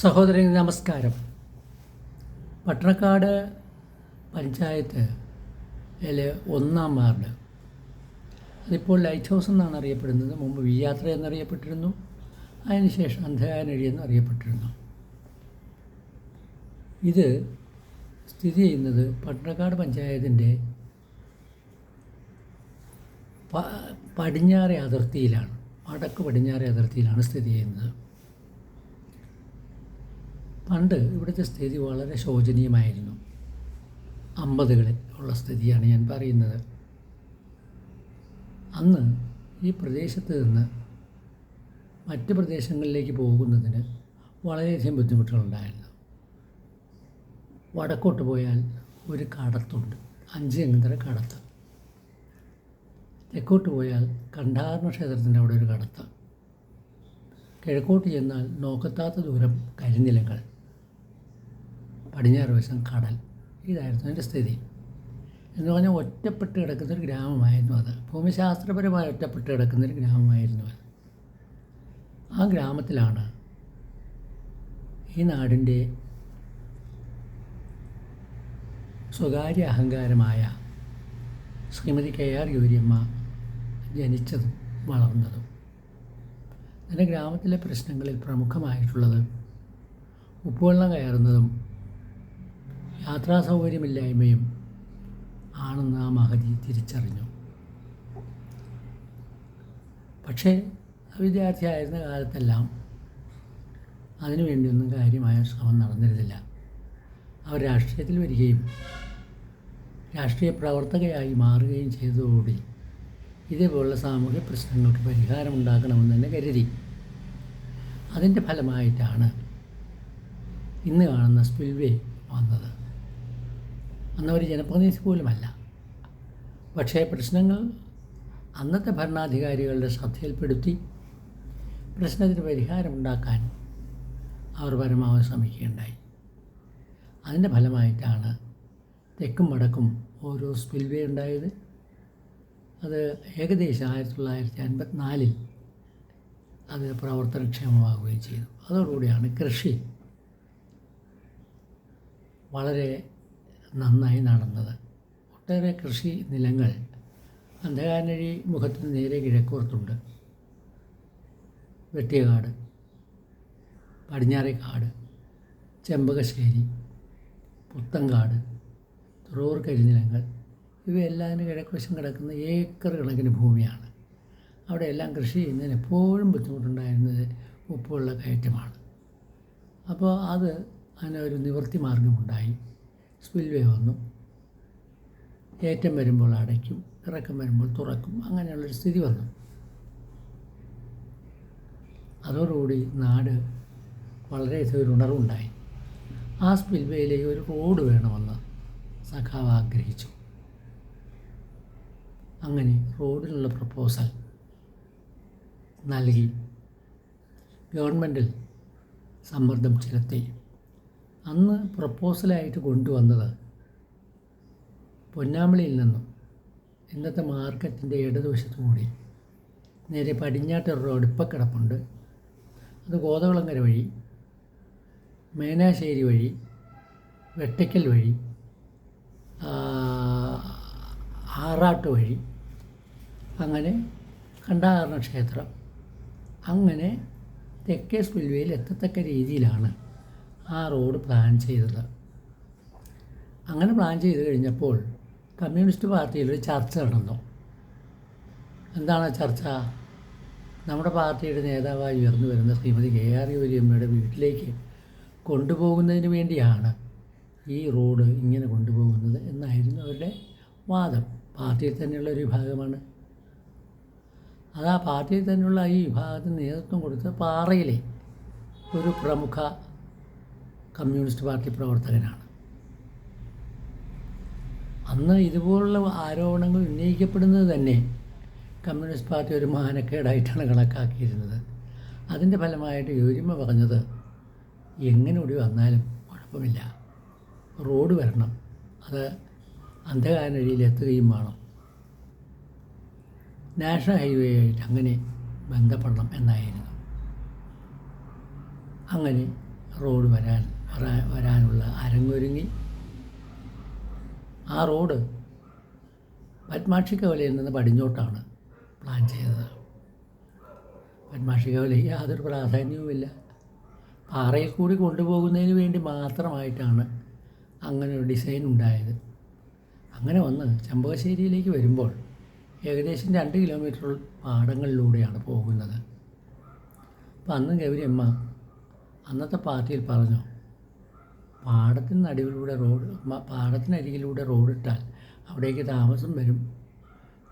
സഹോദരൻ നമസ്കാരം. പട്ടണക്കാട് പഞ്ചായത്ത് ഒന്നാം വാർഡ്. അതിപ്പോൾ ലൈറ്റ് ഹൗസ് എന്നാണ് അറിയപ്പെടുന്നത്. മുമ്പ് വിയാത്ര എന്നറിയപ്പെട്ടിരുന്നു. അതിനുശേഷം അന്ധകാനഴി എന്ന് അറിയപ്പെട്ടിരുന്നു ഇത് സ്ഥിതി ചെയ്യുന്നത് പട്ടണക്കാട് പഞ്ചായത്തിന്റെ പടിഞ്ഞാറെ അതിർത്തിയിലാണ്. വടക്ക് പടിഞ്ഞാറെ അതിർത്തിയിലാണ് സ്ഥിതി ചെയ്യുന്നത്. പണ്ട് ഇവിടുത്തെ സ്ഥിതി വളരെ ശോചനീയമായിരുന്നു. അമ്പതുകളിൽ ഉള്ള സ്ഥിതിയാണ് ഞാൻ പറയുന്നത്. അന്ന് ഈ പ്രദേശത്ത് നിന്ന് മറ്റ് പ്രദേശങ്ങളിലേക്ക് പോകുന്നതിന് വളരെയധികം ബുദ്ധിമുട്ടുകളുണ്ടായിരുന്നു. വടക്കോട്ട് പോയാൽ ഒരു കടത്തുണ്ട്. അഞ്ച് എങ്ങനെ കടത്ത്. തെക്കോട്ട് പോയാൽ കണ്ഠാരണ ക്ഷേത്രത്തിന്റെ അവിടെ ഒരു കടത്ത്. കിഴക്കോട്ട് ചെന്നാൽ നോക്കത്താത്ത ദൂരം കരിനിലങ്ങൾ. പടിഞ്ഞാറ് വശം കടൽ. ഇതായിരുന്നു അതിന്റെ സ്ഥിതി. എന്ന് പറഞ്ഞാൽ ഒറ്റപ്പെട്ട് കിടക്കുന്നൊരു ഗ്രാമമായിരുന്നു അത്. ഭൂമിശാസ്ത്രപരമായി ഒറ്റപ്പെട്ട് കിടക്കുന്നൊരു ഗ്രാമമായിരുന്നു അത്. ആ ഗ്രാമത്തിലാണ് ഈ നാടിന്റെ സ്വകാര്യ അഹങ്കാരമായ ശ്രീമതി കെ ആർ ഗൗരിയമ്മ ജനിച്ചതും വളർന്നതും. എന്റെ ഗ്രാമത്തിലെ പ്രശ്നങ്ങളിൽ പ്രമുഖമായിട്ടുള്ളത് ഉപ്പുവെള്ളം കയറുന്നതും യാത്രാ സൗകര്യമില്ലായ്മയും ആണെന്ന് ആ മഹതി തിരിച്ചറിഞ്ഞു. പക്ഷേ വിദ്യാർത്ഥിയായിരുന്ന കാലത്തെല്ലാം അതിനുവേണ്ടിയൊന്നും കാര്യമായ ശ്രമം നടന്നിരുന്നില്ല. അവർ രാഷ്ട്രീയത്തിൽ വരികയും രാഷ്ട്രീയ പ്രവർത്തകയായി മാറുകയും ചെയ്തതോടുകൂടി ഇതേപോലുള്ള സാമൂഹ്യ പ്രശ്നങ്ങൾക്ക് പരിഹാരമുണ്ടാക്കണമെന്ന് തന്നെ കരുതി. അതിന്റെ ഫലമായിട്ടാണ് ഇന്ന് കാണുന്ന സ്പിൽവേ വന്നത്. അന്നവർ ജനപ്രതിനിധി പോലുമല്ല പക്ഷേ പ്രശ്നങ്ങൾ അന്നത്തെ ഭരണാധികാരികളുടെ ശ്രദ്ധയിൽപ്പെടുത്തി പ്രശ്നത്തിന് പരിഹാരമുണ്ടാക്കാൻ അവർ പരമാവധി ശ്രമിക്കുകയുണ്ടായി. അതിന്റെ ഫലമായിട്ടാണ് തെക്കും വടക്കും ഓരോ സ്പിൽവേ ഉണ്ടായത്. അത് ഏകദേശം ആയിരത്തി തൊള്ളായിരത്തി അൻപത്തിനാലിൽ അത് പ്രവർത്തനക്ഷമമാവുകയും ചെയ്തു. അതോടുകൂടിയാണ് കൃഷി വളരെ നന്നായി നടന്നത്. ഒട്ടേറെ കൃഷി നിലങ്ങൾ അന്ധകാനഴി മുഖത്തിന് നേരെ കിഴക്കോർത്തുണ്ട്. വെട്ടിയകാട് പടിഞ്ഞാറേക്കാട് ചെമ്പകശ്ശേരി പുത്തങ്കാട് തുറവൂർ കരിനിലങ്ങൾ ഇവയെല്ലാം കിഴക്കുവശം കിടക്കുന്ന ഏക്കർ കണക്കിന് ഭൂമിയാണ്. അവിടെ എല്ലാം കൃഷി ചെയ്യുന്നതിന് എപ്പോഴും ബുദ്ധിമുട്ടുണ്ടായിരുന്നത് ഉപ്പുള്ള കയറ്റമാണ്. അപ്പോൾ അത് അതിനൊരു നിവൃത്തി മാർഗമുണ്ടായി. സ്പിൽവേ വന്നു. ഏറ്റം വരുമ്പോൾ അടയ്ക്കും ഇറക്കം വരുമ്പോൾ തുറക്കും അങ്ങനെയുള്ളൊരു സ്ഥിതി വന്നു. അതോടുകൂടി നാട് വളരെയധികം ഒരു ഉണർവുണ്ടായി ആ സ്പിൽവേയിലേക്ക് ഒരു റോഡ് വേണമെന്ന് സഖാവ് ആഗ്രഹിച്ചു. അങ്ങനെ റോഡിനുള്ള പ്രപ്പോസൽ നൽകി. ഗവൺമെന്റിൽ സമ്മർദ്ദം ചെലുത്തി. അന്ന് പ്രപ്പോസലായിട്ട് കൊണ്ടുവന്നത് പൊന്നാമളിയിൽ നിന്നും ഇന്നത്തെ മാർക്കറ്റിന്റെ ഇടതുവശത്തു കൂടി. നേരെ പടിഞ്ഞാട്ട് റോഡ് ഇപ്പം കിടപ്പുണ്ട്. അത് ഗോതകുളങ്ങര വഴി മേനാശ്ശേരി വഴി വെട്ടയ്ക്കൽ വഴി ആറാട്ട് വഴി അങ്ങനെ കണ്ടാകരണ ക്ഷേത്രം. അങ്ങനെ തെക്കേ സ്പിൽവേയിൽ എത്തത്തക്ക രീതിയിലാണ് ആ റോഡ് പ്ലാൻ ചെയ്തത്. അങ്ങനെ പ്ലാൻ ചെയ്ത് കഴിഞ്ഞപ്പോൾ കമ്മ്യൂണിസ്റ്റ് പാർട്ടിയിലൊരു ചർച്ച നടന്നു. എന്താണ് ചർച്ച? നമ്മുടെ പാർട്ടിയുടെ നേതാവായി ഉയർന്നു വരുന്ന ശ്രീമതി കെ ആർ യൂര്യമ്മയുടെ വീട്ടിലേക്ക് കൊണ്ടുപോകുന്നതിന് വേണ്ടിയാണ് ഈ റോഡ് ഇങ്ങനെ കൊണ്ടുപോകുന്നത് എന്നായിരുന്നു അവരുടെ വാദം. പാർട്ടിയിൽ തന്നെയുള്ള ഒരു വിഭാഗമാണ്. അത് ആ പാർട്ടിയിൽ തന്നെയുള്ള ഈ വിഭാഗത്തിന് നേതൃത്വം കൊടുത്ത പാറയിലെ ഒരു പ്രമുഖ കമ്മ്യൂണിസ്റ്റ് പാർട്ടി പ്രവർത്തകനാണ്. അന്ന് ഇതുപോലുള്ള ആരോപണങ്ങൾ ഉന്നയിക്കപ്പെടുന്നത് തന്നെ കമ്മ്യൂണിസ്റ്റ് പാർട്ടി ഒരു മാനക്കേടായിട്ടാണ് കണക്കാക്കിയിരുന്നത്. അതിന്റെ ഫലമായിട്ട് യോജിമ പറഞ്ഞത് എങ്ങനെ ഒടി വന്നാലും കുഴപ്പമില്ല. റോഡ് വരണം. അത് അന്ധകാരനഴിയിൽ എത്തുകയും വേണം. നാഷണൽ ഹൈവേ ആയിട്ട് അങ്ങനെ ബന്ധപ്പെടണം എന്നായിരുന്നു. അങ്ങനെ റോഡ് വരാൻ വരാ- വരാനുള്ള അരങ്ങൊരുങ്ങി. ആ റോഡ് പത്മാക്ഷിക്കവലയിൽ നിന്ന് പടിഞ്ഞോട്ടാണ് പ്ലാൻ ചെയ്തത്. പത്മാക്ഷിക്കവലയ്ക്ക് യാതൊരു പ്രാധാന്യവുമില്ല. പാറയിൽ കൂടി കൊണ്ടുപോകുന്നതിന് വേണ്ടി മാത്രമായിട്ടാണ് അങ്ങനെ ഒരു ഡിസൈൻ ഉണ്ടായത്. അങ്ങനെ വന്ന് ചമ്പകശ്ശേരിയിലേക്ക് വരുമ്പോൾ ഏകദേശം രണ്ട് കിലോമീറ്റർ പാടങ്ങളിലൂടെയാണ് പോകുന്നത്. അപ്പം അന്ന് ഗൗരിയമ്മ അന്നത്തെ പാർട്ടിയിൽ പറഞ്ഞു പാടത്തിന് നടുവിലൂടെ റോഡ് പാടത്തിനരികിലൂടെ റോഡിട്ടാൽ അവിടേക്ക് താമസം വരും.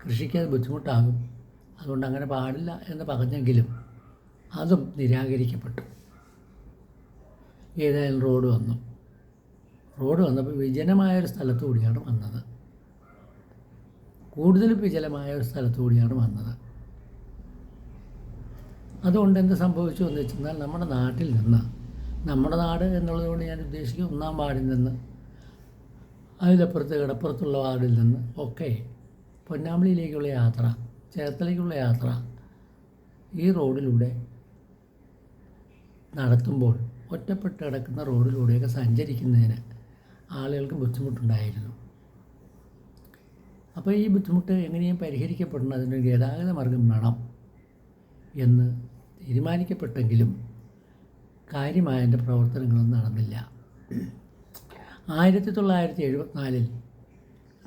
കൃഷിക്ക് അത് ബുദ്ധിമുട്ടാകും. അതുകൊണ്ട് അങ്ങനെ പാടില്ല എന്ന് പറഞ്ഞെങ്കിലും അതും നിരാകരിക്കപ്പെട്ടു. ഏതായാലും റോഡ് വന്നു. റോഡ് വന്നപ്പോൾ വിജനമായ ഒരു സ്ഥലത്തു കൂടിയാണ് വന്നത്. കൂടുതൽ വിജലമായ ഒരു സ്ഥലത്തു കൂടിയാണ് വന്നത്. അതുകൊണ്ട് എന്ത് സംഭവിച്ചു എന്ന് വെച്ചെന്നാൽ നമ്മുടെ നാട്ടിൽ നിന്ന് നമ്മുടെ നാട് എന്നുള്ളതുകൊണ്ട് ഞാൻ ഉദ്ദേശിക്കും ഒന്നാം വാർഡിൽ നിന്ന് അതിലപ്പുറത്ത് കിടപ്പുറത്തുള്ള വാർഡിൽ നിന്ന് ഒക്കെ പൊന്നാമ്പളിയിലേക്കുള്ള യാത്ര ചേർത്തലയ്ക്കുള്ള യാത്ര ഈ റോഡിലൂടെ നടത്തുമ്പോൾ ഒറ്റപ്പെട്ട് കിടക്കുന്ന റോഡിലൂടെയൊക്കെ സഞ്ചരിക്കുന്നതിന് ആളുകൾക്ക് ബുദ്ധിമുട്ടുണ്ടായിരുന്നു. അപ്പോൾ ഈ ബുദ്ധിമുട്ട് എങ്ങനെയും പരിഹരിക്കപ്പെടണം അതിനൊരു ഗതാഗത മാർഗം വേണം എന്ന് തീരുമാനിക്കപ്പെട്ടെങ്കിലും കാര്യമായ എന്റെ പ്രവർത്തനങ്ങളൊന്നും നടന്നില്ല. ആയിരത്തി തൊള്ളായിരത്തി എഴുപത്തിനാലിൽ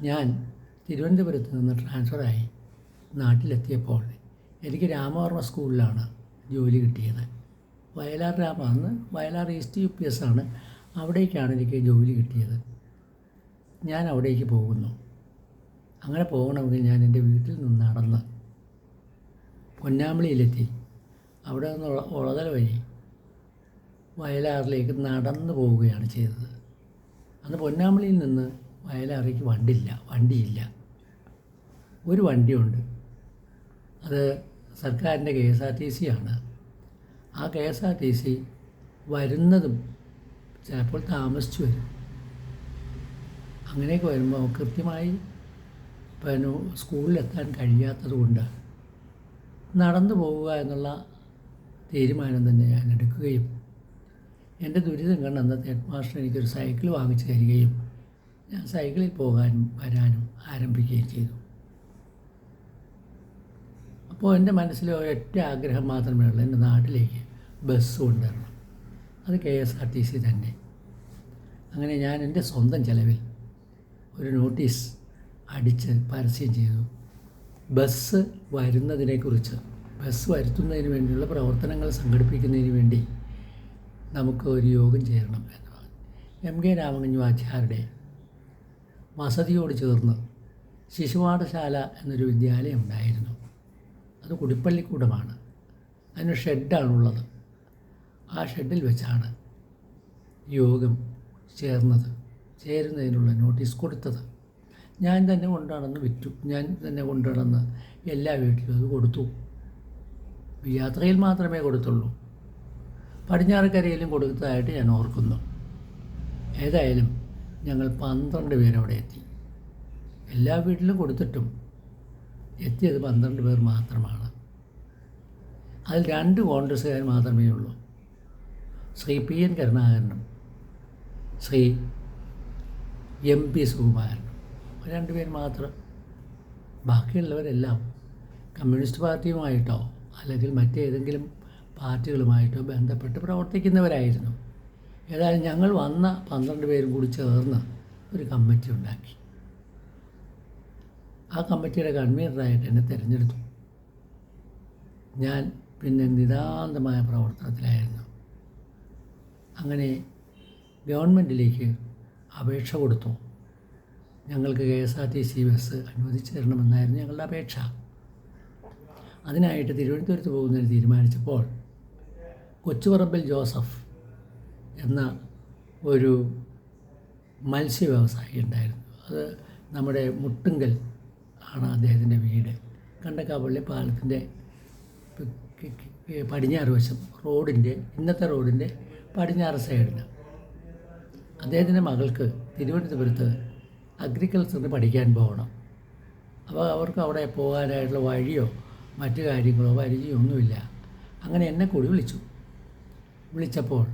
ഞാൻ തിരുവനന്തപുരത്ത് നിന്ന് ട്രാൻസ്ഫറായി നാട്ടിലെത്തിയപ്പോൾ എനിക്ക് രാമവർമ്മ സ്കൂളിലാണ് ജോലി കിട്ടിയത്. വയലാർ രാമ അന്ന് Vayalar east U P S ആണ് അവിടേക്കാണ് എനിക്ക് ജോലി കിട്ടിയത്. ഞാൻ അവിടേക്ക് പോകുന്നു. അങ്ങനെ പോകണമെങ്കിൽ ഞാൻ എന്റെ വീട്ടിൽ നിന്ന് നടന്ന് പൊന്നാമ്പളിയിലെത്തി അവിടെ നിന്ന് ഉള- ഉളതല വഴി വയലാറിലേക്ക് നടന്നു പോവുകയാണ് ചെയ്തത്. അന്ന് പൊന്നാമ്പളിയിൽ നിന്ന് വയലാറിലേക്ക് വണ്ടില്ല വണ്ടിയില്ല. ഒരു വണ്ടിയുണ്ട്. അത് സർക്കാരിന്റെ K S R T C ആണ്. ആ K S R T C വരുന്നതും ചിലപ്പോൾ താമസിച്ചു വരും. അങ്ങനെയൊക്കെ വരുമ്പോൾ കൃത്യമായി പിന്നെ സ്കൂളിലെത്താൻ കഴിയാത്തത് കൊണ്ട് നടന്നു പോവുക എന്നുള്ള തീരുമാനം തന്നെ ഞാൻ എടുക്കുകയും എന്റെ ദുരിതം കണ്ട അന്നത്തെ ഹെഡ് മാസ്റ്റർ എനിക്കൊരു സൈക്കിൾ വാങ്ങിച്ചു തരികയും ഞാൻ സൈക്കിളിൽ പോകാനും വരാനും ആരംഭിക്കുകയും ചെയ്തു. അപ്പോൾ എന്റെ മനസ്സിൽ ഒരൊറ്റ ആഗ്രഹം മാത്രമേ ഉള്ളൂ എന്റെ നാട്ടിലേക്ക് ബസ് കൊണ്ടുവരണം. അത് K S R T C തന്നെ. അങ്ങനെ ഞാൻ എന്റെ സ്വന്തം ചിലവിൽ ഒരു നോട്ടീസ് അടിച്ച് പരസ്യം ചെയ്തു. ബസ് വരുന്നതിനെക്കുറിച്ച് ബസ് വരുത്തുന്നതിന് വേണ്ടിയുള്ള പ്രവർത്തനങ്ങൾ സംഘടിപ്പിക്കുന്നതിന് വേണ്ടി നമുക്ക് ഒരു യോഗം ചേരണം എന്ന് പറഞ്ഞു. എം കെ രാമകഞ്ഞു ആചാരുടെ വസതിയോട് ചേർന്ന് ശിശുപാഠശാല എന്നൊരു വിദ്യാലയം ഉണ്ടായിരുന്നു. അത് കുടിപ്പള്ളിക്കൂടമാണ്. അതിന് ഷെഡാണുള്ളത്. ആ ഷെഡിൽ വെച്ചാണ് യോഗം ചേർന്നത്. ചേരുന്നതിനുള്ള നോട്ടീസ് കൊടുത്തത്. ഞാൻ തന്നെ കൊണ്ടുനടന്ന് വിറ്റു. ഞാൻ തന്നെ കൊണ്ടുനടന്ന് എല്ലാ വീട്ടിലും അത് കൊടുത്തു. യാത്രയിൽ മാത്രമേ കൊടുത്തുള്ളൂ. പടിഞ്ഞാറക്കരയിലും കൊടുത്തതായിട്ട് ഞാൻ ഓർക്കുന്നു. ഏതായാലും ഞങ്ങൾ പന്ത്രണ്ട് പേരവിടെ എത്തി. എല്ലാ വീട്ടിലും കൊടുത്തിട്ടും എത്തിയത് പന്ത്രണ്ട് പേർ മാത്രമാണ്. അതിൽ രണ്ട് കോൺഗ്രസ്സുകാർ മാത്രമേ ഉള്ളൂ. ശ്രീ പി എൻ കരുണാകരനും ശ്രീ എം പി സുകുമാരനും. രണ്ടുപേർ മാത്രം. ബാക്കിയുള്ളവരെല്ലാം കമ്മ്യൂണിസ്റ്റ് പാർട്ടിയുമായിട്ടോ അല്ലെങ്കിൽ മറ്റേതെങ്കിലും പാർട്ടികളുമായിട്ടോ ബന്ധപ്പെട്ട് പ്രവർത്തിക്കുന്നവരായിരുന്നു. ഏതായാലും ഞങ്ങൾ വന്ന പന്ത്രണ്ട് പേരും കൂടി ചേർന്ന് ഒരു കമ്മിറ്റി ഉണ്ടാക്കി. ആ കമ്മിറ്റിയുടെ കൺവീനറായിട്ട് എന്നെ തിരഞ്ഞെടുത്തു. ഞാൻ പിന്നെ നിതാന്തമായ പ്രവർത്തനത്തിലായിരുന്നു. അങ്ങനെ ഗവൺമെന്റിലേക്ക് അപേക്ഷ കൊടുത്തു. ഞങ്ങൾക്ക് K S R T C bus അനുവദിച്ചു തരണമെന്നായിരുന്നു ഞങ്ങളുടെ അപേക്ഷ. അതിനായിട്ട് തിരുവനന്തപുരത്ത് പോകുന്നതിന് തീരുമാനിച്ചപ്പോൾ കൊച്ചുപറമ്പിൽ ജോസഫ് എന്ന ഒരു മത്സ്യ വ്യവസായി ഉണ്ടായിരുന്നു. അത് നമ്മുടെ മുട്ടുങ്കൽ ആണ് അദ്ദേഹത്തിന്റെ വീട്. കണ്ടക്കാപ്പള്ളി പാലത്തിന്റെ പടിഞ്ഞാറ് വശം റോഡിന്റെ ഇന്നത്തെ റോഡിന്റെ പടിഞ്ഞാറ് സൈഡിൽ അദ്ദേഹത്തിന്റെ മകൾക്ക് തിരുവനന്തപുരത്ത് അഗ്രികൾച്ചറിന് പഠിക്കാൻ പോകണം. അപ്പോൾ അവർക്ക് അവിടെ പോകാനായിട്ടുള്ള വഴിയോ മറ്റു കാര്യങ്ങളോ പരിചയമൊന്നുമില്ല. അങ്ങനെ എന്നെ കൂടി വിളിച്ചു. വിളിച്ചപ്പോൾ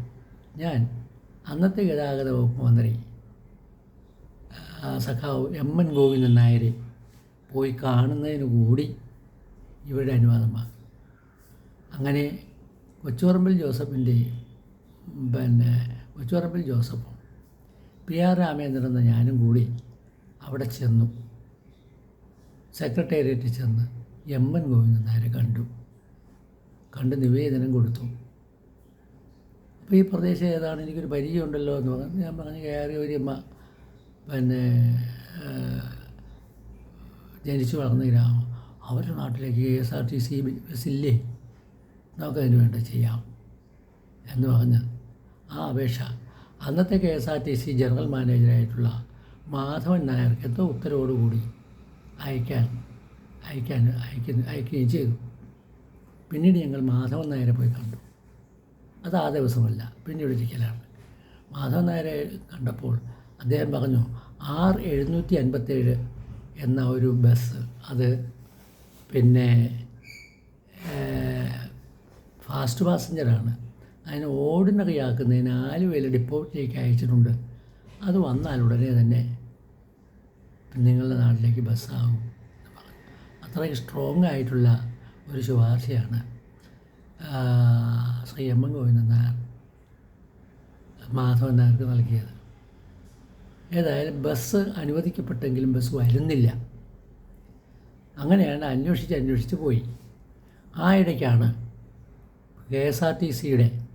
ഞാൻ അന്നത്തെ ഗതാഗത വകുപ്പ് മന്ത്രി സഖാവ് എം എൻ ഗോവിന്ദൻ നായരെ പോയി കാണുന്നതിന് കൂടി ഇവരുടെ അനുവാദം വാങ്ങി. അങ്ങനെ കൊച്ചുപറമ്പിൽ ജോസഫിന്റെ പിന്നെ കൊച്ചുപറമ്പിൽ ജോസഫും പി ആർ രാമേന്ദ്രൻ എന്ന ഞാനും കൂടി അവിടെ ചെന്നു. സെക്രട്ടേറിയറ്റിൽ ചെന്ന് എം എൻ ഗോവിന്ദൻ നായരെ കണ്ടു. കണ്ട് നിവേദനം കൊടുത്തു. അപ്പോൾ ഈ പ്രദേശം ഏതാണ്? എനിക്കൊരു പരിചയമുണ്ടല്ലോ എന്ന് പറഞ്ഞു. ഞാൻ പറഞ്ഞു കയറി ഒരു അമ്മ പിന്നെ ജനിച്ചു വളർന്ന ഗ്രാമം അവരുടെ നാട്ടിലേക്ക് K S R T C ബസ്സില്ലേ? നമുക്കതിന് വേണ്ട ചെയ്യാം. എന്ന് പറഞ്ഞ് ആ അപേക്ഷ. അന്നത്തെ K S R T C general മാനേജറായിട്ടുള്ള Madhavan നായർക്ക് എന്തോ ഉത്തരവോടുകൂടി അയക്കാൻ അയക്കാൻ അയക്കുന്ന അയക്കുകയും ചെയ്തു. പിന്നീട് ഞങ്ങൾ മാധവൻ നായരെ പോയി കണ്ടു. അത് ആ ദിവസമല്ല പിന്നീട് ഒരിക്കലാണ് മാധവൻ നായരെ കണ്ടപ്പോൾ അദ്ദേഹം പറഞ്ഞു ആർ എഴുന്നൂറ്റി അൻപത്തേഴ് എന്ന ഒരു ബസ് അത് പിന്നെ ഫാസ്റ്റ് പാസഞ്ചറാണ്. അതിനെ ഓർഡിനറി ആക്കുന്നതിന് ആലുവയിൽ ഡിപ്പോട്ടിലേക്ക് അയച്ചിട്ടുണ്ട്. അത് വന്നാൽ ഉടനെ തന്നെ നിങ്ങളുടെ നാട്ടിലേക്ക് ബസ്സാകും അത്രയ്ക്ക് സ്ട്രോങ് ആയിട്ടുള്ള ഒരു ശുപാർശയാണ്. ശ്രീ എം എൻ ഗോവിന്ദൻ നായർ മാധവൻ നായർക്ക് നൽകിയത്. ഏതായാലും ബസ് അനുവദിക്കപ്പെട്ടെങ്കിലും ബസ് വരുന്നില്ല. അങ്ങനെയാണ് അന്വേഷിച്ച് അന്വേഷിച്ച് പോയി. ആ ഇടയ്ക്കാണ് കെ എസ് ആർ ടി സിയുടെ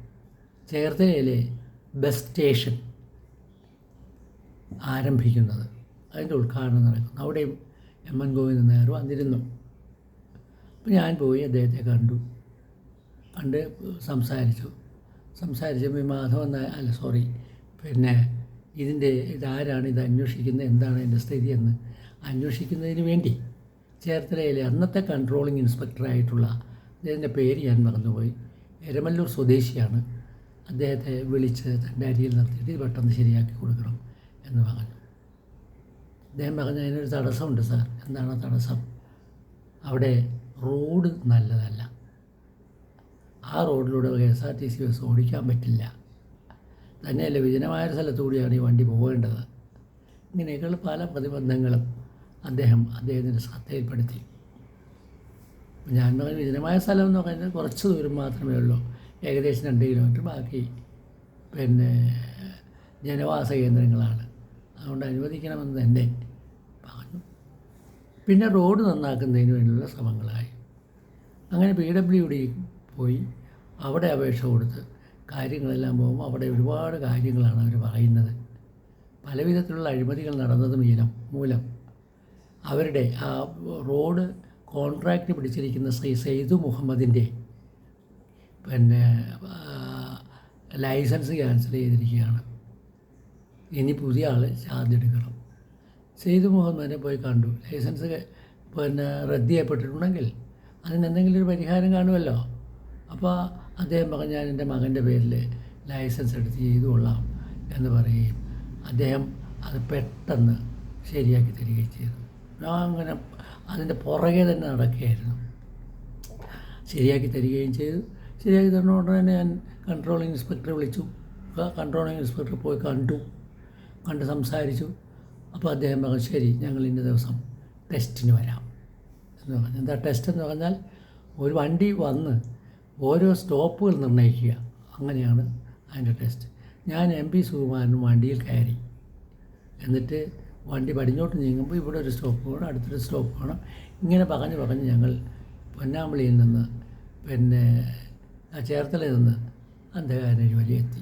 ചേർത്തലയിലെ ബസ് സ്റ്റേഷൻ ആരംഭിക്കുന്നത്. അതിന്റെ ഉദ്ഘാടനം നടക്കുന്നു. അവിടെയും എം എൻ ഗോവിന്ദൻ നായർ വന്നിരുന്നു. അപ്പം ഞാൻ പോയി അദ്ദേഹത്തെ കണ്ടു. കണ്ട് സംസാരിച്ചു. സംസാരിച്ചപ്പോൾ മാധവൻ അല്ല സോറി പിന്നെ ഇതിന്റെ ഇതാരാണ് ഇത് അന്വേഷിക്കുന്നത് എന്താണ് ഇതിന്റെ സ്ഥിതി എന്ന് അന്വേഷിക്കുന്നതിന് വേണ്ടി ചേർത്തലയിലെ അന്നത്തെ കൺട്രോളിംഗ് ഇൻസ്പെക്ടറായിട്ടുള്ള അദ്ദേഹത്തിന്റെ പേര് ഞാൻ മറന്നുപോയി. എരമല്ലൂർ സ്വദേശിയാണ്. അദ്ദേഹത്തെ വിളിച്ച് തന്റെ അരിയിൽ നിർത്തിയിട്ട് ഇത് പെട്ടെന്ന് ശരിയാക്കി കൊടുക്കണം എന്ന് പറഞ്ഞു. അദ്ദേഹം പറഞ്ഞു അതിനൊരു തടസ്സമുണ്ട് സാർ. എന്താണ് തടസ്സം? അവിടെ റോഡ് നല്ലതല്ല. ആ റോഡിലൂടെ K S R T C bus ഓടിക്കാൻ പറ്റില്ല. തന്നെയല്ല വിജനമായ ഒരു സ്ഥലത്തു കൂടിയാണ് ഈ വണ്ടി പോകേണ്ടത്. ഇങ്ങനെയൊക്കെയുള്ള പല പ്രതിബന്ധങ്ങളും അദ്ദേഹം അദ്ദേഹത്തിന്റെ ശ്രദ്ധയിൽപ്പെടുത്തി. ഞാൻ പറഞ്ഞ വിജനമായ സ്ഥലം എന്ന് പറഞ്ഞാൽ കുറച്ച് ദൂരം മാത്രമേ ഉള്ളൂ. ഏകദേശം രണ്ട് കിലോമീറ്റർ ബാക്കി. പിന്നെ ജനവാസ കേന്ദ്രങ്ങളാണ്. അതുകൊണ്ട് അനുവദിക്കണമെന്ന് തന്നെ പറഞ്ഞു. പിന്നെ റോഡ് നന്നാക്കുന്നതിന് വേണ്ടിയുള്ള ശ്രമങ്ങളായി. അങ്ങനെ പി ഡബ്ല്യു ഡി പോയി. അവിടെ അപേക്ഷ കൊടുത്ത് കാര്യങ്ങളെല്ലാം പോകുമ്പോൾ അവിടെ ഒരുപാട് കാര്യങ്ങളാണ് അവർ പറയുന്നത്. പല വിധത്തിലുള്ള അഴിമതികൾ നടന്നത് മൂലം മൂലം. അവരുടെ ആ റോഡ് കോൺട്രാക്റ്റ് പിടിച്ചിരിക്കുന്ന ശ്രീ സെയ്തു മുഹമ്മദിന്റെ പിന്നെ ലൈസൻസ് ക്യാൻസൽ ചെയ്തിരിക്കുകയാണ്. ഇനി പുതിയ ആൾ ചാർജ് എടുക്കണം. സെയ്തു മുഹമ്മദിനെ പോയി കണ്ടു. ലൈസൻസ് പിന്നെ റദ്ദ് അതിന് എന്തെങ്കിലും ഒരു പരിഹാരം കാണുമല്ലോ. അപ്പോൾ അദ്ദേഹം പറഞ്ഞു ഞാൻ എന്റെ മകന്റെ പേരിൽ ലൈസൻസ് എടുത്ത് ചെയ്തു കൊള്ളാം എന്ന് പറയുകയും അദ്ദേഹം അത് പെട്ടെന്ന് ശരിയാക്കി തരികയും ചെയ്തു. ഞാൻ അങ്ങനെ അതിന്റെ പുറകെ തന്നെ നടക്കുകയായിരുന്നു. ശരിയാക്കി തരികയും ചെയ്തു. ശരിയാക്കി തരുന്നതുകൊണ്ട് തന്നെ ഞാൻ കൺട്രോളിംഗ് ഇൻസ്പെക്ടറെ വിളിച്ചു. കൺട്രോളിംഗ് ഇൻസ്പെക്ടർ പോയി കണ്ടു. കണ്ട് സംസാരിച്ചു. അപ്പോൾ അദ്ദേഹം പറഞ്ഞു ശരി ഞങ്ങൾ ഇന്ന ദിവസം ടെസ്റ്റിന് വരാം. എന്ന് പറഞ്ഞു. എന്താ ടെസ്റ്റ് എന്ന് പറഞ്ഞാൽ ഒരു വണ്ടി വന്ന് ഓരോ സ്റ്റോപ്പുകൾ നിർണയിക്കുക. അങ്ങനെയാണ് അതിന്റെ ടെസ്റ്റ് ഞാൻ എം പി സുകുമാരനും വണ്ടിയിൽ കയറി. എന്നിട്ട് വണ്ടി പടിഞ്ഞോട്ട് നീങ്ങുമ്പോൾ ഇവിടെ ഒരു സ്റ്റോപ്പ് വേണം അടുത്തൊരു സ്റ്റോപ്പ് വേണം. ഇങ്ങനെ പറഞ്ഞ് പറഞ്ഞ് ഞങ്ങൾ പൊന്നാമ്പളിയിൽ നിന്ന് പിന്നെ ചേർത്തലയിൽ നിന്ന് അന്ധകാരനഴി വരെ എത്തി.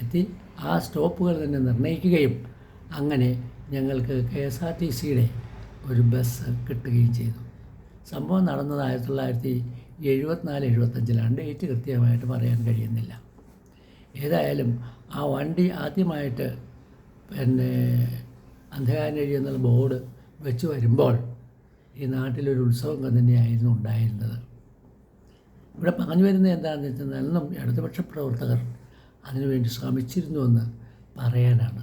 എത്തി ആ സ്റ്റോപ്പുകൾ തന്നെ നിർണയിക്കുകയും അങ്ങനെ ഞങ്ങൾക്ക് കെ എസ് ആർ ടി സിയുടെ ഒരു ബസ് കിട്ടുകയും ചെയ്തു. സംഭവം നടന്നത് ആയിരത്തി തൊള്ളായിരത്തി എഴുപത്തിനാല് എഴുപത്തഞ്ചിലാണ് ഡേറ്റ് കൃത്യമായിട്ട് പറയാൻ കഴിയുന്നില്ല. ഏതായാലും ആ വണ്ടി ആദ്യമായിട്ട് പിന്നെ അന്ധകാരനഴി എന്നുള്ള ബോർഡ് വെച്ച് വരുമ്പോൾ ഈ നാട്ടിലൊരു ഉത്സവം തന്നെയായിരുന്നു ഉണ്ടായിരുന്നത്. ഇവിടെ പറഞ്ഞു വരുന്നത് എന്താണെന്ന് വെച്ചാൽ നല്ലതും ഇടതുപക്ഷ പ്രവർത്തകർ അതിനുവേണ്ടി ശ്രമിച്ചിരുന്നുവെന്ന് പറയാനാണ്.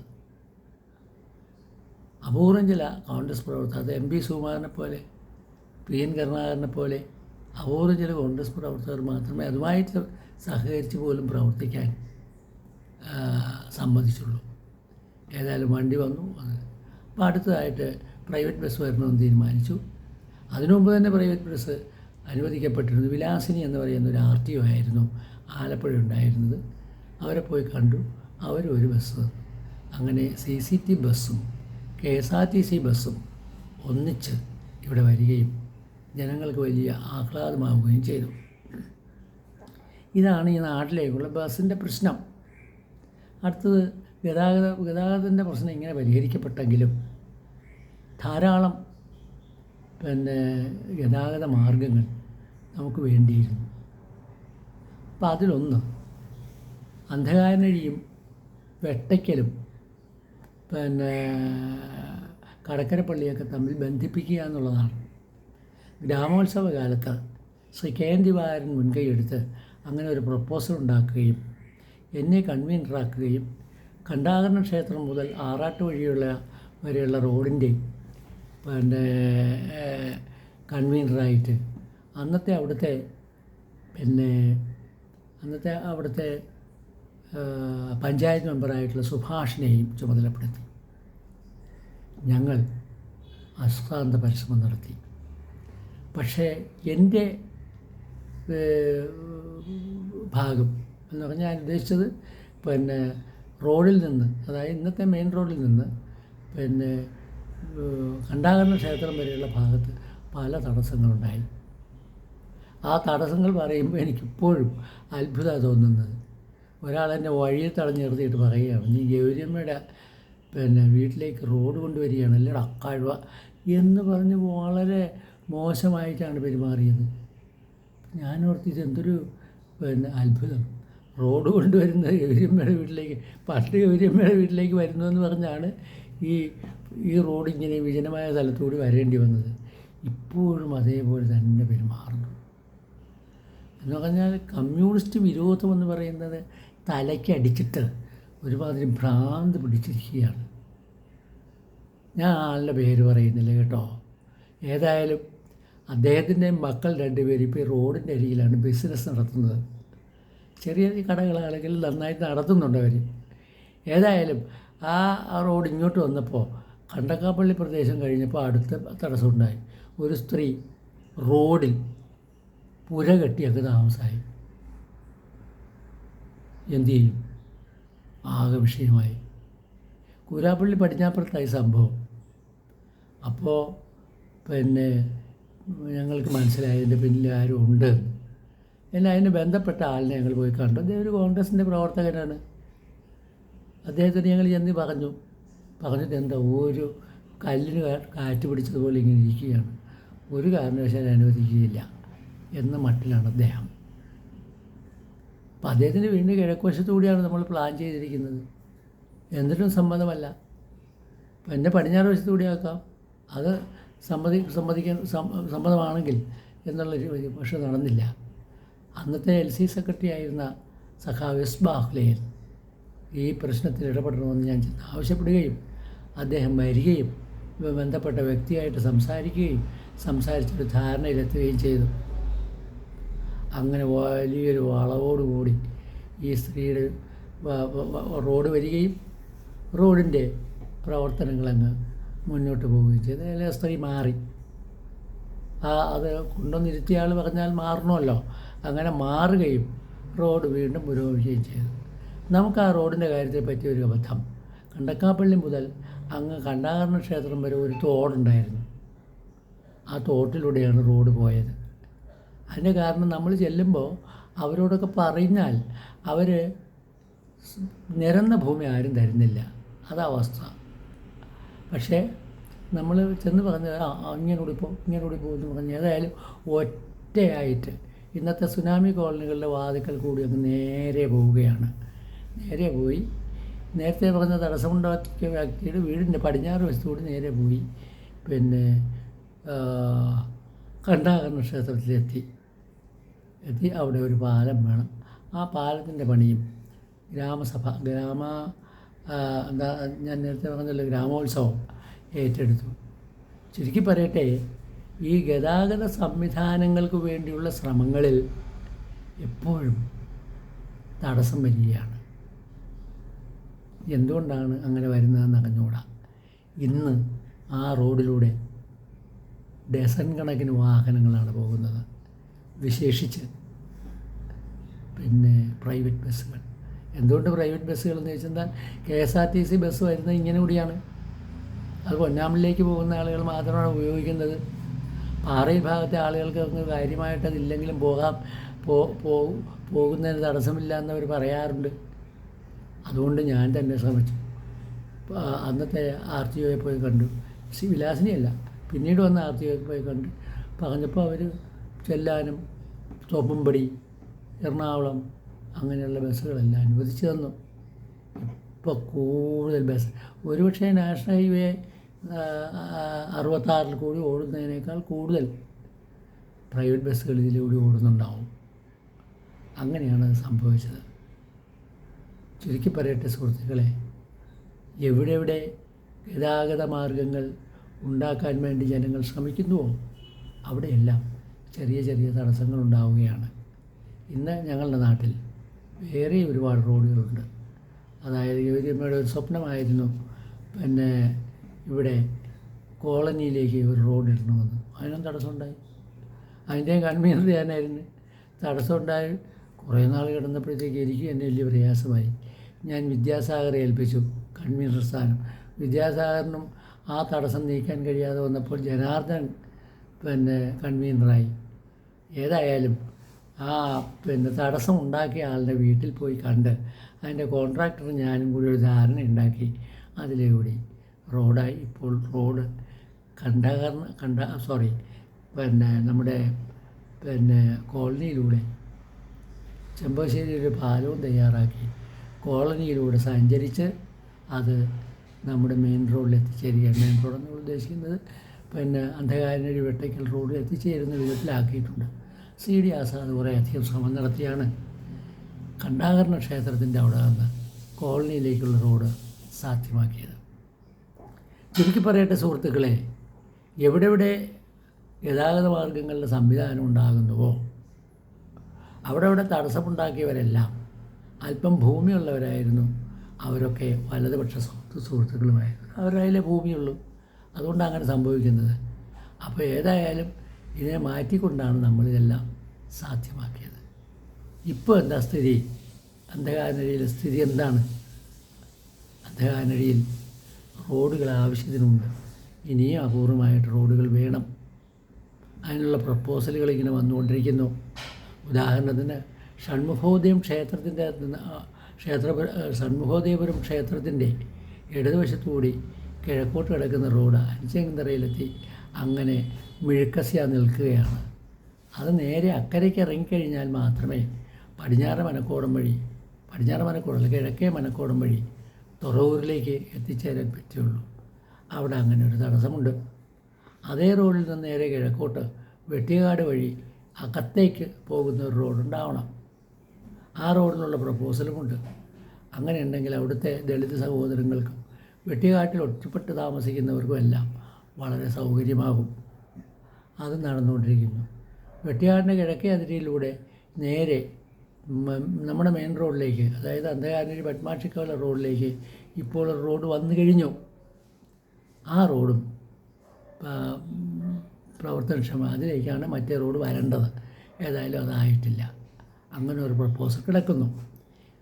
അപൂർവം ചില കോൺഗ്രസ് പ്രവർത്തകർ എം പി സുകുമാരനെ പോലെ പി എൻ കരുണാകരനെ പോലെ അപൂർവം ചില കോൺഗ്രസ് പ്രവർത്തകർ മാത്രമേ അതുമായിട്ട് സഹകരിച്ച് പോലും പ്രവർത്തിക്കാൻ സമ്മതിച്ചുള്ളൂ. ഏതായാലും വണ്ടി വന്നു. അത് അപ്പോൾ അടുത്തതായിട്ട് പ്രൈവറ്റ് ബസ് വരണമെന്ന് തീരുമാനിച്ചു. അതിനു മുമ്പ് തന്നെ പ്രൈവറ്റ് ബസ് അനുവദിക്കപ്പെട്ടിരുന്നു. വിലാസിനി എന്ന് പറയുന്ന ഒരു ആർ ടി ഒ ആയിരുന്നു ആലപ്പുഴ ഉണ്ടായിരുന്നത്. അവരെ പോയി കണ്ടു. അവർ ഒരു ബസ്. അങ്ങനെ സി സി ടി ബസ്സും K S R T C ബസ്സും ഒന്നിച്ച് ഇവിടെ വരികയും ജനങ്ങൾക്ക് വലിയ ആഹ്ലാദമാവുകയും ചെയ്തു. ഇതാണ് ഈ നാട്ടിലേക്കുള്ള ബസ്സിന്റെ പ്രശ്നം. അടുത്തത് ഗതാഗത ഗതാഗതത്തിന്റെ പ്രശ്നം ഇങ്ങനെ പരിഹരിക്കപ്പെട്ടെങ്കിലും ധാരാളം പിന്നെ ഗതാഗത മാർഗങ്ങൾ നമുക്ക് വേണ്ടിയിരുന്നു. അപ്പം അതിലൊന്ന് അന്ധകാരനഴിയും വെട്ടയ്ക്കലും പിന്നെ കടക്കരപ്പള്ളിയൊക്കെ തമ്മിൽ ബന്ധിപ്പിക്കുക എന്നുള്ളതാണ്. ഗ്രാമോത്സവ കാലത്ത് ശ്രീ കെ എൻ മുൻകൈയെടുത്ത് അങ്ങനെ ഒരു പ്രപ്പോസൽ ഉണ്ടാക്കുകയും എന്നെ കൺവീനറാക്കുകയും കണ്ടാകരണ ക്ഷേത്രം മുതൽ ആറാട്ട് വഴിയുള്ള വരെയുള്ള റോഡിന്റെ പിന്നെ കൺവീനറായിട്ട് അന്നത്തെ അവിടുത്തെ പിന്നെ അന്നത്തെ അവിടുത്തെ പഞ്ചായത്ത് മെമ്പറായിട്ടുള്ള സുഭാഷിനെയും ചുമതലപ്പെടുത്തി. ഞങ്ങൾ അശ്രാന്ത പരിശ്രമം നടത്തി. പക്ഷേ എന്റെ ഭാഗം എന്ന് പറഞ്ഞാൽ ഞാൻ ഉദ്ദേശിച്ചത് പിന്നെ റോഡിൽ നിന്ന് അതായത് ഇന്നത്തെ മെയിൻ റോഡിൽ നിന്ന് പിന്നെ കണ്ടാകരണ ക്ഷേത്രം വരെയുള്ള ഭാഗത്ത് പല തടസ്സങ്ങളുണ്ടായി. ആ തടസ്സങ്ങൾ പറയുമ്പോൾ എനിക്കിപ്പോഴും അത്ഭുതമാണ് തോന്നുന്നത്. ഒരാൾ എന്നെ വഴിയിൽ തടഞ്ഞു നിർത്തിയിട്ട് പറയുകയാണ് നീ ഗൗരിയമ്മയുടെ പിന്നെ വീട്ടിലേക്ക് റോഡ് കൊണ്ടുവരികയാണ് അല്ലേടാ കഴിവ എന്ന് പറഞ്ഞ് വളരെ മോശമായിട്ടാണ് പെരുമാറിയത്. ഞാൻ ഓർത്തിച്ച് എന്തൊരു പിന്നെ അത്ഭുതം. റോഡ് കൊണ്ടുവരുന്ന ഗൗരിയമ്മയുടെ വീട്ടിലേക്ക് പണ്ട് ഗൗരിയമ്മയുടെ വീട്ടിലേക്ക് വരുന്നു എന്ന് പറഞ്ഞാണ് ഈ ഈ റോഡ് ഇങ്ങനെ വിജനമായ സ്ഥലത്തുകൂടി വരേണ്ടി വന്നത്. ഇപ്പോഴും അതേപോലെ തന്നെ പെരുമാറുന്നു. എന്ന് പറഞ്ഞാൽ കമ്മ്യൂണിസ്റ്റ് വിരോധം എന്ന് പറയുന്നത് തലയ്ക്കടിച്ചിട്ട് ഒരുമാതിരി ഭ്രാന്ത് പിടിച്ചിരിക്കുകയാണ്. ഞാൻ ആളുടെ പേര് പറയുന്നില്ല കേട്ടോ. ഏതായാലും അദ്ദേഹത്തിന്റെ മക്കൾ രണ്ടുപേരും ഇപ്പോൾ ഈ റോഡിന്റെ അരികിലാണ് ബിസിനസ് നടത്തുന്നത്. ചെറിയ കടകളാണെങ്കിൽ നന്നായിട്ട് നടത്തുന്നുണ്ട് അവർ. ഏതായാലും ആ ആ റോഡ് ഇങ്ങോട്ട് വന്നപ്പോൾ കണ്ടക്കാപ്പള്ളി പ്രദേശം കഴിഞ്ഞപ്പോൾ അടുത്ത തടസ്സമുണ്ടായി ഒരു സ്ത്രീ റോഡിൽ പുര കെട്ടിയൊക്കെ താമസമായി എന്തു ചെയ്യും? ആകെ വിഷയമായി. കൂരാപ്പള്ളി പടിഞ്ഞാപ്പുറത്തായി സംഭവം. അപ്പോൾ പിന്നെ ഞങ്ങൾക്ക് മനസ്സിലായി ഇതിന്റെ പിന്നിൽ ആരും ഉണ്ട്. എന്നാൽ അതിന് ബന്ധപ്പെട്ട ആളിനെ ഞങ്ങൾ പോയി കണ്ടു. അദ്ദേഹം ഒരു കോൺഗ്രസിന്റെ പ്രവർത്തകനാണ്. അദ്ദേഹത്തിന് ഞങ്ങൾ ചെന്ന് പറഞ്ഞു. പറഞ്ഞിട്ട് എന്താ ഒരു കല്ലിന് കാറ്റ് പിടിച്ചതുപോലെ ഇങ്ങനെ ഇരിക്കുകയാണ്. ഒരു കാരണവശാലും അനുവദിക്കുകയില്ല എന്ന മട്ടിലാണ് അദ്ദേഹം. അപ്പം അദ്ദേഹത്തിന്റെ വീണ്ടും കിഴക്കുവശത്തുകൂടിയാണ് നമ്മൾ പ്ലാൻ ചെയ്തിരിക്കുന്നത്. എന്നിട്ടും സമ്മതമല്ല. എന്നെ പടിഞ്ഞാറ് വശത്തുകൂടി ആക്കാം. അത് സമ്മതി സമ്മതിക്കാൻ സമ്മ- സമ്മതമാണെങ്കിൽ എന്നുള്ള പക്ഷെ നടന്നില്ല. അന്നത്തെ എൽ സി സെക്രട്ടറി ആയിരുന്ന സഖാവ് എസ് ബാഹ്ലേൻ ഈ പ്രശ്നത്തിൽ ഇടപെടണമെന്ന് ഞാൻ ചെന്ന് ആവശ്യപ്പെടുകയും അദ്ദേഹം വരികയും ബന്ധപ്പെട്ട വ്യക്തിയായിട്ട് സംസാരിക്കുകയും സംസാരിച്ചൊരു ധാരണയിലെത്തുകയും ചെയ്തു. അങ്ങനെ വലിയൊരു വളവോടുകൂടി ഈ സ്ത്രീയുടെ റോഡ് വരികയും റോഡിന്റെ പ്രവർത്തനങ്ങളങ്ങ് മുന്നോട്ട് പോവുകയും ചെയ്തു. അതിൽ ആ സ്ത്രീ മാറി. ആ അത് കൊണ്ടുവന്നിരുത്തിയാൾ പറഞ്ഞാൽ മാറണമല്ലോ. അങ്ങനെ മാറുകയും റോഡ് വീണ്ടും പുരോഗമിക്കുകയും ചെയ്തു. നമുക്ക് ആ റോഡിന്റെ കാര്യത്തെ പറ്റിയ ഒരു അബദ്ധം. കണ്ടക്കാപ്പള്ളി മുതൽ അങ്ങ് കണ്ടാകരണ ക്ഷേത്രം വരെ ഒരു തോടുണ്ടായിരുന്നു. ആ തോട്ടിലൂടെയാണ് റോഡ് പോയത്. അതിന്റെ കാരണം നമ്മൾ ചെല്ലുമ്പോൾ അവരോടൊക്കെ പറഞ്ഞാൽ അവർ നിരന്ന ഭൂമി ആരും തരുന്നില്ല. അതാ അവസ്ഥ. പക്ഷേ നമ്മൾ ചെന്ന് പറഞ്ഞ ആ ഇങ്ങനോടി പോകും ഇങ്ങനോടി കൂടി പോകും എന്ന് പറഞ്ഞ് ഏതായാലും ഒറ്റയായിട്ട് ഇന്നത്തെ സുനാമി കോളനികളുടെ വാതിക്കൽ കൂടി അങ്ങ് നേരെ പോവുകയാണ്. നേരെ പോയി. നേരത്തെ പറഞ്ഞ തടസ്സമുണ്ടാക്കിയ വ്യക്തിയുടെ വീടിന്റെ പടിഞ്ഞാറ് വശത്തുകൂടി നേരെ പോയി. പിന്നെ കണ്ടാകരണ ക്ഷേത്രത്തിലെത്തി. എത്തി അവിടെ ഒരു പാലം വേണം. ആ പാലത്തിന്റെ പണിയും ഗ്രാമസഭ ഗ്രാമ എന്താ ഞാൻ നേരത്തെ പറഞ്ഞല്ലോ ഗ്രാമോത്സവം ഏറ്റെടുത്തു. ചുരുക്കി പറയട്ടെ ഈ ഗതാഗത സംവിധാനങ്ങൾക്ക് വേണ്ടിയുള്ള ശ്രമങ്ങളിൽ എപ്പോഴും തടസ്സം വരികയാണ്. എന്തുകൊണ്ടാണ് അങ്ങനെ വരുന്നതെന്ന് അറിഞ്ഞുകൂടാ. ഇന്ന് ആ റോഡിലൂടെ ഡസൻ കണക്കിന് വാഹനങ്ങളാണ് പോകുന്നത്. വിശേഷിച്ച് പിന്നെ പ്രൈവറ്റ് ബസ്സുകൾ. എന്തുകൊണ്ട് പ്രൈവറ്റ് ബസ്സുകൾ എന്ന് വെച്ചാൽ K S R T C bus വരുന്നത് ഇങ്ങനെ കൂടിയാണ്. അത് പൊന്നാമലിലേക്ക് പോകുന്ന ആളുകൾ മാത്രമാണ് ഉപയോഗിക്കുന്നത്. പാറയിൽ ഭാഗത്തെ ആളുകൾക്ക് കാര്യമായിട്ട് അതില്ലെങ്കിലും പോകാം. പോ പോകുന്നതിന് തടസ്സമില്ല എന്നവർ പറയാറുണ്ട്. അതുകൊണ്ട് ഞാൻ തന്നെ ശ്രമിച്ചു. അന്നത്തെ ആർ ടി ഒയെ പോയി കണ്ടു. സി വിലാസിനിയല്ല പിന്നീട് വന്ന ആർ ടി ഒയെ പോയി കണ്ടു. പറഞ്ഞപ്പോൾ അവർ ചെല്ലാനും തോപ്പുംപടി എറണാകുളം അങ്ങനെയുള്ള ബസ്സുകളെല്ലാം അനുവദിച്ചു തന്നു. ഇപ്പോൾ കൂടുതൽ ബസ് ഒരുപക്ഷേ നാഷണൽ ഹൈവേ അറുപത്താറിൽ കൂടി ഓടുന്നതിനേക്കാൾ കൂടുതൽ പ്രൈവറ്റ് ബസ്സുകൾ ഇതിലൂടെ ഓടുന്നുണ്ടാവും. അങ്ങനെയാണ് അത് സംഭവിച്ചത്. ചുരുക്കി പറയട്ടെ സുഹൃത്തുക്കളെ എവിടെ എവിടെ ഗതാഗത മാർഗങ്ങൾ ഉണ്ടാക്കാൻ വേണ്ടി ജനങ്ങൾ ശ്രമിക്കുന്നുവോ അവിടെയെല്ലാം ചെറിയ ചെറിയ തടസ്സങ്ങൾ ഉണ്ടാവുകയാണ്. ഇന്ന് ഞങ്ങളുടെ നാട്ടിൽ വേറെ ഒരുപാട് റോഡുകളുണ്ട്. അതായത് ഗൗരിയമ്മയുടെ ഒരു സ്വപ്നമായിരുന്നു പിന്നെ ഇവിടെ കോളനിയിലേക്ക് ഒരു റോഡ് ഇടണമെന്ന് അതിനും തടസ്സമുണ്ടായി. അതിന്റെയും കൺവീനർ ഞാനായിരുന്നു. തടസ്സമുണ്ടായി. കുറേ നാൾ കിടന്നപ്പോഴത്തേക്ക് എനിക്ക് എന്നെ വലിയ പ്രയാസമായി. ഞാൻ വിദ്യാസാഗറെ ഏൽപ്പിച്ചു കൺവീനർ സ്ഥാനം. വിദ്യാസാഗറിനും ആ തടസ്സം നീക്കാൻ കഴിയാതെ വന്നപ്പോൾ ജനാർദ്ദൻ പിന്നെ കൺവീനറായി. ഏതായാലും ആ പിന്നെ തടസ്സം ഉണ്ടാക്കിയ ആളുടെ വീട്ടിൽ പോയി കണ്ട് അതിന്റെ കോൺട്രാക്ടർ ഞാനും കൂടി ഒരു ധാരണ ഉണ്ടാക്കി. അതിലൂടെ റോഡായി ഇപ്പോൾ റോഡ് കണ്ടകർന്ന് കണ്ട സോറി പിന്നെ നമ്മുടെ പിന്നെ കോളനിയിലൂടെ ചെമ്പശ്ശേരി ഒരു പാലവും തയ്യാറാക്കി. കോളനിയിലൂടെ സഞ്ചരിച്ച് അത് നമ്മുടെ മെയിൻ റോഡിൽ എത്തിച്ചേരുകയാണ് മെയിൻ റോഡ് എന്ന് ഉദ്ദേശിക്കുന്നത് പിന്നെ അന്ധകാരനടി വെട്ടയ്ക്കൽ റോഡിൽ എത്തിച്ചേരുന്ന വിധത്തിലാക്കിയിട്ടുണ്ട്. സി ഡി ആസാദ് കുറേയധികം ശ്രമം നടത്തിയാണ്. കണ്ടാകരണ ക്ഷേത്രത്തിന്റെ അവിടെ നിന്ന് കോളനിയിലേക്കുള്ള റോഡ് സാധ്യമാക്കിയത്. ചുരുക്കി പറയട്ടെ സുഹൃത്തുക്കളെ എവിടെ എവിടെ ഗതാഗത മാർഗങ്ങളുടെ സംവിധാനം ഉണ്ടാകുന്നുവോ അവിടെ അവിടെ തടസ്സമുണ്ടാക്കിയവരെല്ലാം അല്പം ഭൂമിയുള്ളവരായിരുന്നു. അവരൊക്കെ വലതുപക്ഷ സുഹൃത്ത് സുഹൃത്തുക്കളുമായിരുന്നു. അവരതിലെ ഭൂമിയുള്ളൂ. അതുകൊണ്ടാണ് അങ്ങനെ സംഭവിക്കുന്നത്. അപ്പോൾ ഏതായാലും ഇതിനെ മാറ്റിക്കൊണ്ടാണ് നമ്മളിതെല്ലാം സാധ്യമാക്കിയത്. ഇപ്പോൾ എന്താ സ്ഥിതി? അന്ധകാരനടിയിലെ സ്ഥിതി എന്താണ്? അന്ധകാരനടിയിൽ റോഡുകൾ ആവശ്യത്തിനുണ്ട്. ഇനിയും അപൂർവമായിട്ട് റോഡുകൾ വേണം. അതിനുള്ള പ്രപ്പോസലുകൾ ഇങ്ങനെ വന്നുകൊണ്ടിരിക്കുന്നു. ഉദാഹരണത്തിന് ഷൺമുഖോദയം ക്ഷേത്രത്തിന്റെ ക്ഷേത്ര ഷൺമുഖോദയപുരം ക്ഷേത്രത്തിന്റെ ഇടതുവശത്തുകൂടി കിഴക്കോട്ട് കിടക്കുന്ന റോഡ് അഞ്ചേങ്കരയിലെത്തി അങ്ങനെ മിഴുക്കസ്യ നിൽക്കുകയാണ്. അത് നേരെ അക്കരയ്ക്ക് ഇറങ്ങിക്കഴിഞ്ഞാൽ മാത്രമേ പടിഞ്ഞാറ് മനക്കോടം വഴി പടിഞ്ഞാറ് മനക്കോടം അല്ലെങ്കിൽ കിഴക്കേ മനക്കോടം വഴി തുറവൂരിലേക്ക് എത്തിച്ചേരാൻ പറ്റുള്ളൂ. അവിടെ അങ്ങനെ ഒരു തടസ്സമുണ്ട്. അതേ റോഡിൽ നിന്ന് നേരെ കിഴക്കോട്ട് വെട്ടിയകാട് വഴി അകത്തേക്ക് പോകുന്ന ഒരു റോഡുണ്ടാവണം ആ റോഡിനുള്ള പ്രപ്പോസലുമുണ്ട്. അങ്ങനെ ഉണ്ടെങ്കിൽ അവിടുത്തെ ദളിത് സഹോദരങ്ങൾക്കും വെട്ടിക്കാട്ടിൽ ഒറ്റപ്പെട്ട് താമസിക്കുന്നവർക്കും എല്ലാം വളരെ സൗകര്യമാകും. അത് നടന്നുകൊണ്ടിരിക്കുന്നു. വെട്ടിക്കാടിന്റെ കിഴക്കേ അതിരിയിലൂടെ നേരെ നമ്മുടെ മെയിൻ റോഡിലേക്ക് അതായത് അന്ധകാരനൊരു പത്മാക്ഷിക്കവല റോഡിലേക്ക് ഇപ്പോൾ റോഡ് വന്നു കഴിഞ്ഞു. ആ റോഡും പ്രവർത്തനക്ഷമ അതിലേക്കാണ് മറ്റേ റോഡ് വരേണ്ടത്. ഏതായാലും അതായിട്ടില്ല. അങ്ങനെ ഒരു പ്രപ്പോസൽ കിടക്കുന്നു.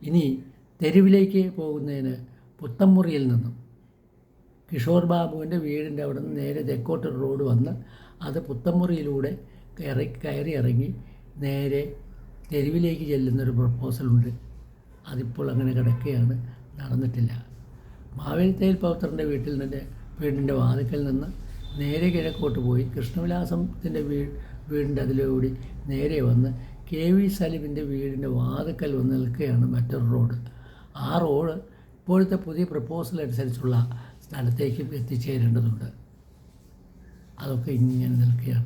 ഇനി തെരുവിലേക്ക് പോകുന്നതിന് പുത്തമ്മുറിയിൽ നിന്നും കിഷോർ ബാബുവിന്റെ വീടിന്റെ അവിടെ നിന്ന് നേരെ തെക്കോട്ടൊരു റോഡ് വന്ന് അത് പുത്തമുറിയിലൂടെ കയറി കയറി ഇറങ്ങി നേരെ തെരുവിലേക്ക് ചെല്ലുന്നൊരു പ്രപ്പോസലുണ്ട് അതിപ്പോൾ അങ്ങനെ കിടക്കുകയാണ്. നടന്നിട്ടില്ല. മാവേലിത്തേൽ പൗത്രന്റെ വീട്ടിൽ നിന്ന് വീടിന്റെ വാതിക്കൽ നിന്ന് നേരെ കിഴക്കോട്ട് പോയി കൃഷ്ണവിലാസത്തിന്റെ വീ വീടിന്റെ അതിലൂടെ നേരെ വന്ന് കെ വി സലിമിന്റെ വീടിന്റെ വാതിക്കൽ വന്ന് നിൽക്കുകയാണ് മറ്റൊരു റോഡ്. ആ റോഡ് ഇപ്പോഴത്തെ പുതിയ പ്രപ്പോസൽ അനുസരിച്ചുള്ള സ്ഥലത്തേക്കും എത്തിച്ചേരേണ്ടതുണ്ട്. അതൊക്കെ ഇങ്ങനെ നിൽക്കുകയാണ്.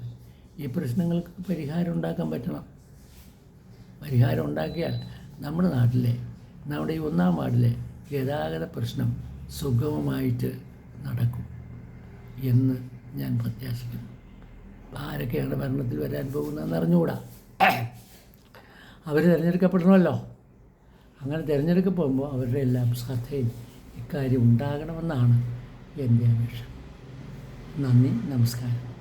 ഈ പ്രശ്നങ്ങൾക്ക് പരിഹാരം ഉണ്ടാക്കാൻ പറ്റണം. പരിഹാരം ഉണ്ടാക്കിയാൽ നമ്മുടെ നാട്ടിലെ നമ്മുടെ ഈ ഒന്നാം വാർഡിലെ ഗതാഗത പ്രശ്നം സുഗമമായിട്ട് നടക്കും എന്ന് ഞാൻ പ്രത്യാശിക്കുന്നു. ആരൊക്കെയാണ് ഭരണത്തിൽ വരാൻ പോകുന്നതെന്ന് അറിഞ്ഞുകൂടാ. അവർ തിരഞ്ഞെടുക്കപ്പെടണമല്ലോ അങ്ങനെ തിരഞ്ഞെടുക്കപ്പെടുമ്പോൾ അവരുടെ എല്ലാം ശ്രദ്ധയിൽ ഇക്കാര്യം ഉണ്ടാകണമെന്നാണ് എന്റെ അപേക്ഷ. നന്ദി നമസ്കാരം.